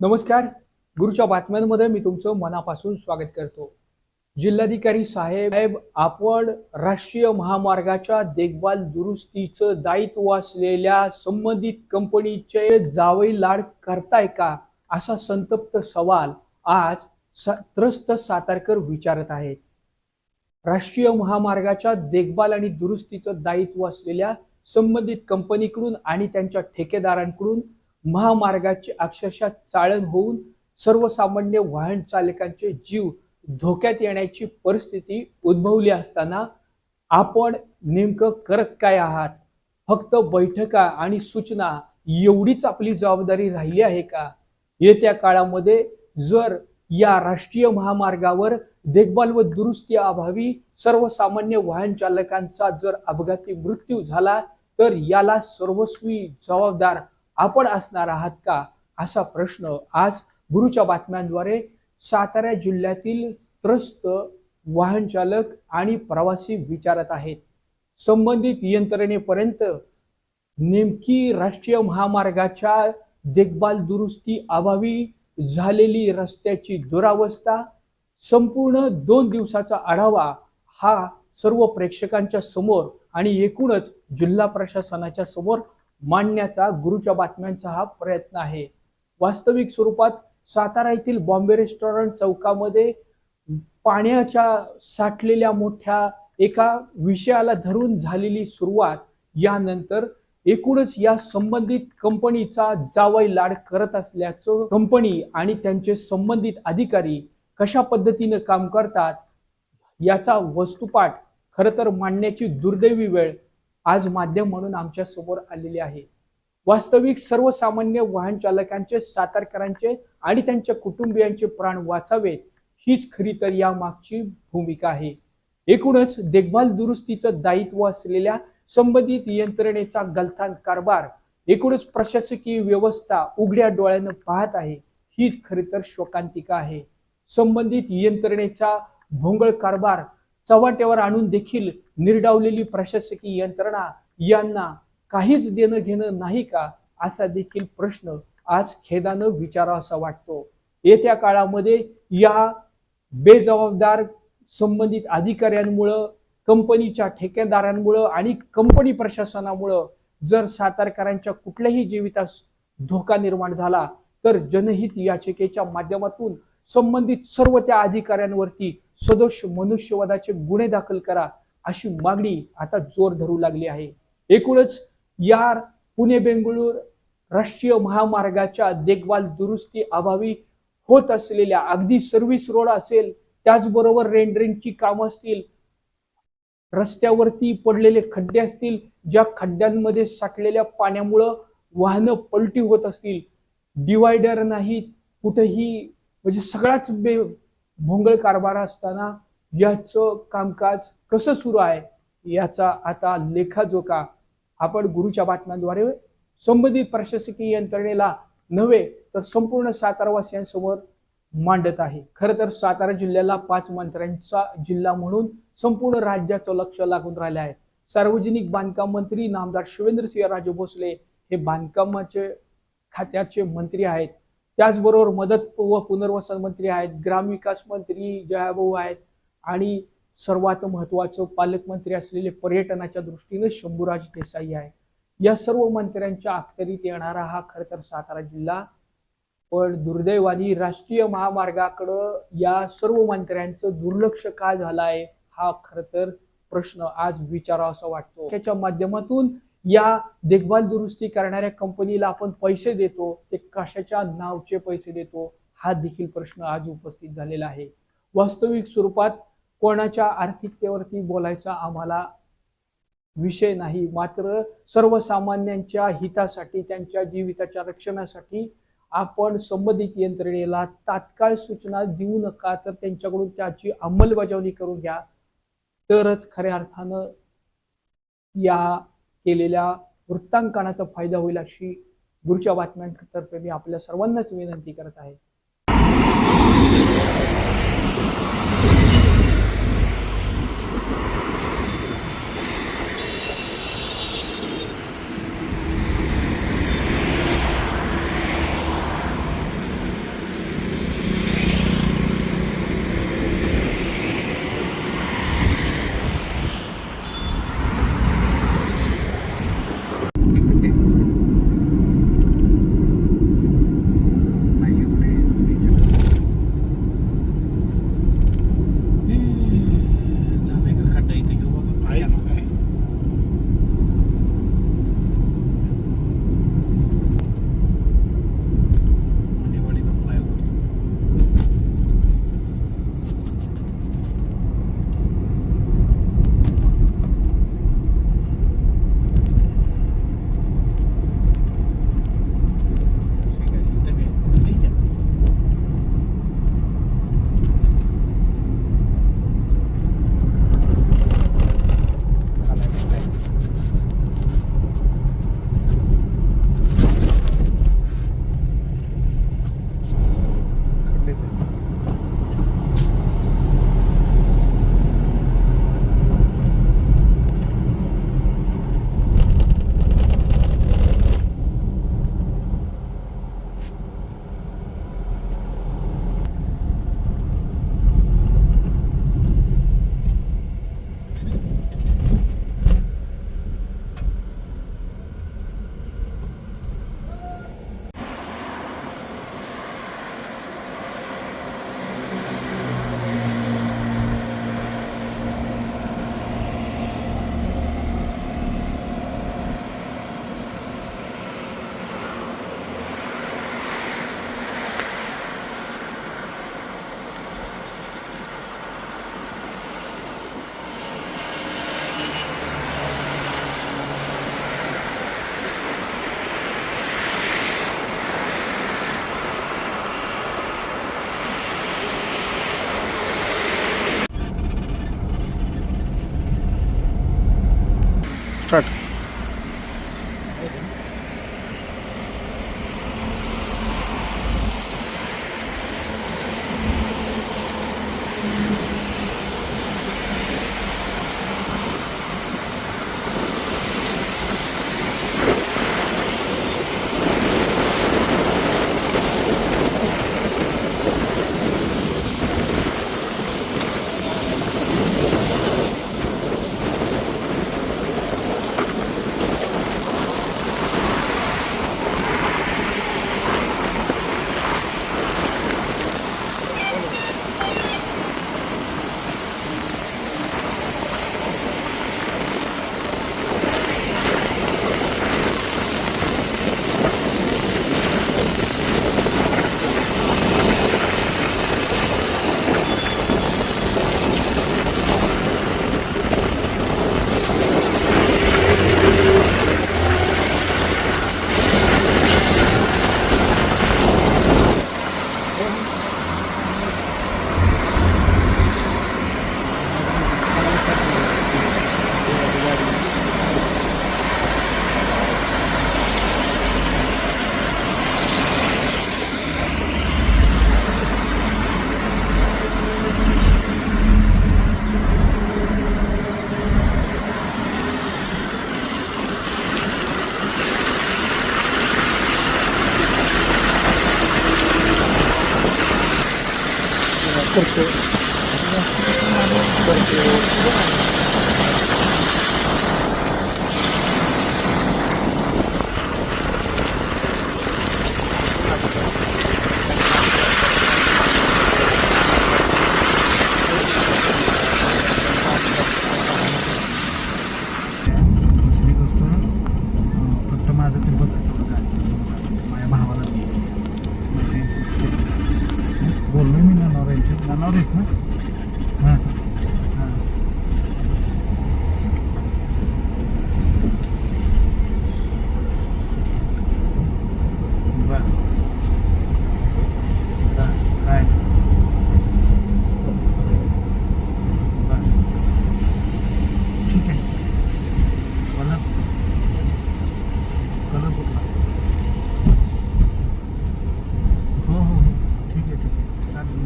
नमस्कार. गुरुच्या बातम्यांमध्ये मी तुमचं मनापासून स्वागत करतो. जिल्हाधिकारी साहेब आपण राष्ट्रीय महामार्गाच्या देखभाल दुरुस्तीचं दायित्व असलेल्या संबंधित कंपनीचे जावई लाड करताय का? असा संतप्त सवाल आज स- त्रस्त सातारकर विचारत आहेत. राष्ट्रीय महामार्गाच्या देखभाल आणि दुरुस्तीचं दायित्व असलेल्या संबंधित कंपनीकडून आणि त्यांच्या ठेकेदारांकडून महामार्गाची अक्षरशः चाळण होऊन सर्वसामान्य वाहन चालकांचे जीव धोक्यात येण्याची परिस्थिती उद्भवली असताना आपण नेमकं करत काय आहात? फक्त बैठका आणि सूचना एवढीच आपली जबाबदारी राहिली आहे का? येत्या काळामध्ये जर या राष्ट्रीय महामार्गावर देखभाल व दुरुस्ती अभावी सर्वसामान्य वाहन चालकांचा जर अपघाती मृत्यू झाला तर याला सर्वस्वी जबाबदार आपण असणार आहात का? असा प्रश्न आज गुरुच्या बातम्यांद्वारे सातारा जिल्ह्यातील त्रस्त वाहन चालक आणि प्रवासी विचारत आहेत. संबंधित यंत्रणेपर्यंत नेमकी राष्ट्रीय महामार्गाच्या देखभाल दुरुस्ती अभावी झालेली रस्त्याची दुरावस्था संपूर्ण दोन दिवसाचा आढावा हा सर्व प्रेक्षकांच्या समोर आणि एकूणच जिल्हा प्रशासनाच्या समोर मांडण्याचा गुरुच्या बातम्यांचा हा प्रयत्न आहे. वास्तविक स्वरूपात सातारा येथील बॉम्बे रेस्टॉरंट चौकामध्ये पाण्याच्या साठलेल्या मोठ्या एका विषयाला धरून झालेली सुरुवात यानंतर एकूणच या संबंधित कंपनीचा जावई लाड करत असल्याचं कंपनी आणि त्यांचे संबंधित अधिकारी कशा पद्धतीनं काम करतात याचा वस्तुपाठ खरं तर मांडण्याची दुर्दैवी वेळ आज माध्यम म्हणून आमच्यासमोर आलेले आहे. वास्तविक सर्वसामान्य वाहन चालकांचे सातारकरांचे आणि त्यांच्या कुटुंबियांचे प्राण वाचावेत हीच खरी तर या मागची भूमिका आहे. एकूणच देखभाल दुरुस्तीचं दायित्व असलेल्या संबंधित यंत्रणेचा गलथान कारभार एकूणच प्रशासकीय व्यवस्था उघड्या डोळ्यानं पाहत आहे हीच खरी तर शोकांतिका आहे. संबंधित यंत्रणेचा भोंगळ कारभार चव्हाट्यावर आणून देखील निर्डावलेली प्रशासकीय यंत्रणा यांना काहीच देणं घेणं नाही का असा देखील प्रश्न आज खेदानं विचारावासा वाटतो. येत्या काळामध्ये या बेजबाबदार संबंधित अधिकाऱ्यांमुळं कंपनीच्या ठेकेदारांमुळं आणि कंपनी प्रशासनामुळं जर सातारकरांच्या कुठल्याही जीवितास धोका निर्माण झाला तर जनहित याचिकेच्या माध्यमातून संबंधित सर्व त्या अधिकाऱ्यांवरती सदोष मनुष्यवादाचे गुन्हे दाखल करा अशी मागणी आता जोर धरू लागली आहे. एकूणच या पुणे बेंगळूर राष्ट्रीय महामार्गाच्या देखभाल दुरुस्ती अभावी होत असलेल्या अगदी सर्व्हिस रोड असेल त्याचबरोबर रेंडरिंगची कामं असतील रस्त्यावरती पडलेले खड्डे असतील ज्या खड्ड्यांमध्ये साठलेल्या पाण्यामुळं वाहनं पलटी होत असतील डिवायडर नाहीत कुठेही म्हणजे सगळाच बे भोंगळ कारभार असताना याचं कामकाज कसं सुरू आहे याचा आता लेखाजोखा आपण गुरुच्या बातम्यांद्वारे संबंधित प्रशासकीय यंत्रणेला नव्हे तर संपूर्ण सातारावासियांसमोर मांडत आहे. खरं तर सातारा जिल्ह्याला पाच मंत्र्यांचा जिल्हा म्हणून संपूर्ण राज्याचं लक्ष लागून राहिलं आहे. सार्वजनिक बांधकाम मंत्री नामदार शिवेंद्रसिंह राजे भोसले हे बांधकामाचे खात्याचे मंत्री आहेत. त्याचबरोबर मदत व पुनर्वसन मंत्री आहेत ग्रामविकास मंत्री जयाभाऊ आहेत आणि सर्वात महत्वाचं पालकमंत्री असलेले पर्यटनाच्या दृष्टीने शंभूराज देसाई आहे या सर्व मंत्र्यांच्या अखत्यारीत येणारा हा खर तर सातारा जिल्हा. पण दुर्दैवानी राष्ट्रीय महामार्गाकडं या सर्व मंत्र्यांचं दुर्लक्ष का झालं आहे हा खर तर प्रश्न आज विचारावा असा वाटतो. त्याच्या माध्यमातून या देखभाल दुरुस्ती करणाऱ्या कंपनीला आपण पैसे देतो ते कशाच्या नावचे पैसे देतो हा देखील प्रश्न आज उपस्थित झालेला आहे. वास्तविक स्वरूपात कोणाच्या आर्थिकतेवरती बोलायचा आम्हाला विषय नाही मात्र सर्वसामान्यांच्या हितासाठी त्यांच्या जीविताच्या रक्षणासाठी आपण संबंधित यंत्रणेला तात्काळ सूचना देऊ नका तर त्यांच्याकडून त्याची अंमलबजावणी करून घ्या. तरच खऱ्या अर्थानं या केलेल्या वृत्तांकनाचा फायदा होईल अशी गुरुच्या बातम्यांतर्फे मी आपल्या सर्वांनाच विनंती करत आहे.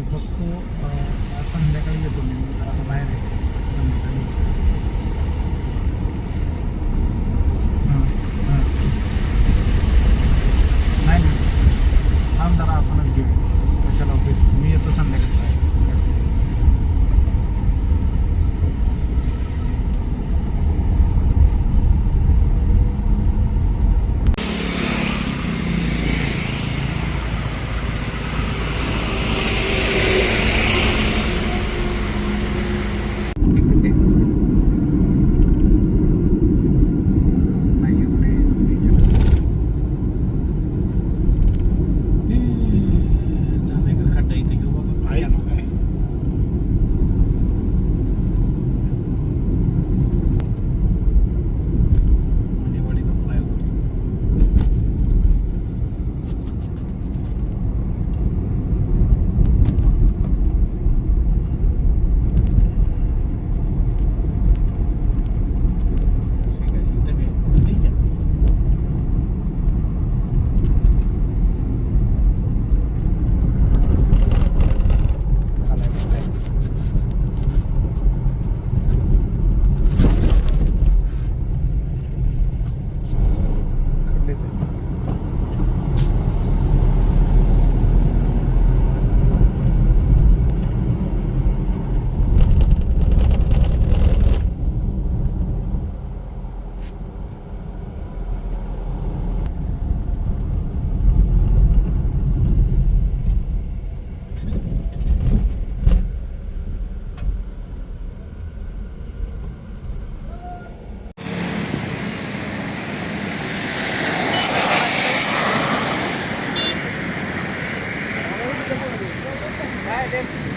आहे चालेल मी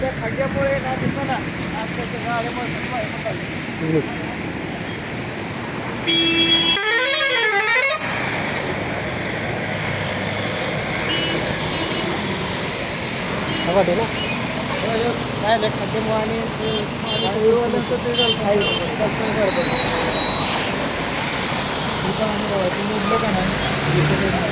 त्या खड्ड्यामुळे ना दिसना आजकालच्या गाड्यामुळे बाहेर पडतात. काय नाही खड्ड्यामुळे आणि ते- आणि ते झालं.